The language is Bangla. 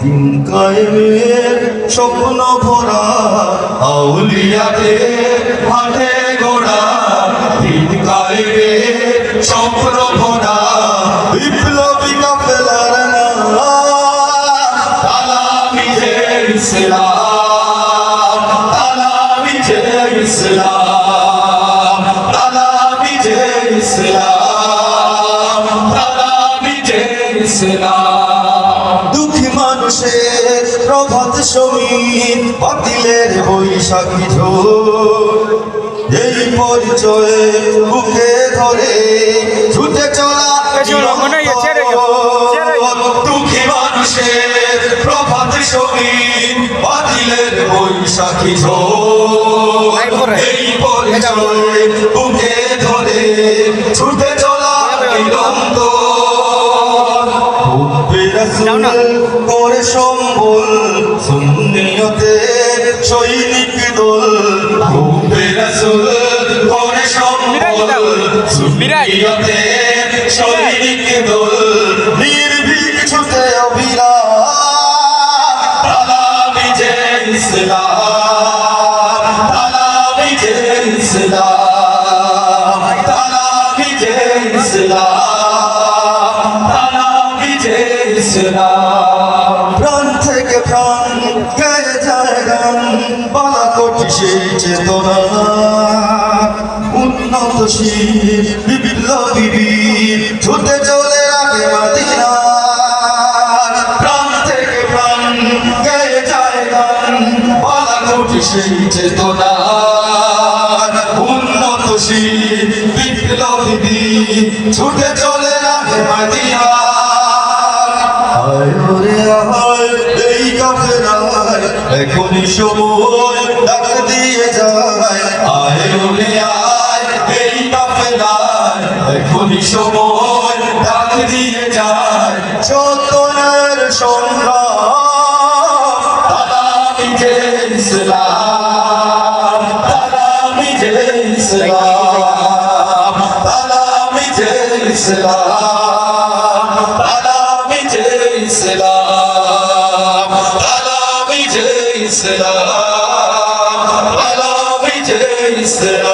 দিন কায়েমের স্বপ্ন ভরা আউলিয়াদের হাতে গোড়া, দিন কায়েমের স্বপ্ন ভরা, বিপ্লবী কাফেলার না তালামি ইসলাম তালামি যে ইসলাম তালামি যে ইসলাম তালামি যে ইসলাম। মানুষের প্রভাত সমীর বাতিলের বৈশাখী ঝোর এই পরিচয়ে বুকে ধরে ছুটে চলা। দুঃখী মানুষের প্রভাত সমীর বাতিলের বৈশাখী করে। এই পরিচয়ে বুকে ধরে ছুটে চলা বিলম্ব সম্বল সুন্নিয়তের সৈনিক দল ভূপে রাসূল করে। সম্বল। সুন্নিয়তের সৈনিক দল নির্ভীক ছুটে অবিরাম ইসলাম ইসলাম গায়ে যায় বলা সেই চেতনা। উন্নতশীল বিপ্লবী বীর ছুটে চলে আগে মাদিনা। প্রাণ থেকে প্রাণ গায়ে যায় বলা কোটি সেই চেতনা। উন্নতশীল বিপ্লবী ছুটে চলে এখনই সময় ডাক দিয়ে যায়। আয় ওরে আয়, এই কাফেরায় এখনই সময় ডাক দিয়ে যায়। চতনের সংগ্রাম তালামি যে ইসলাম। তালামি যে ইসলাম। ইসলাম। তালামি যে ইসলাম।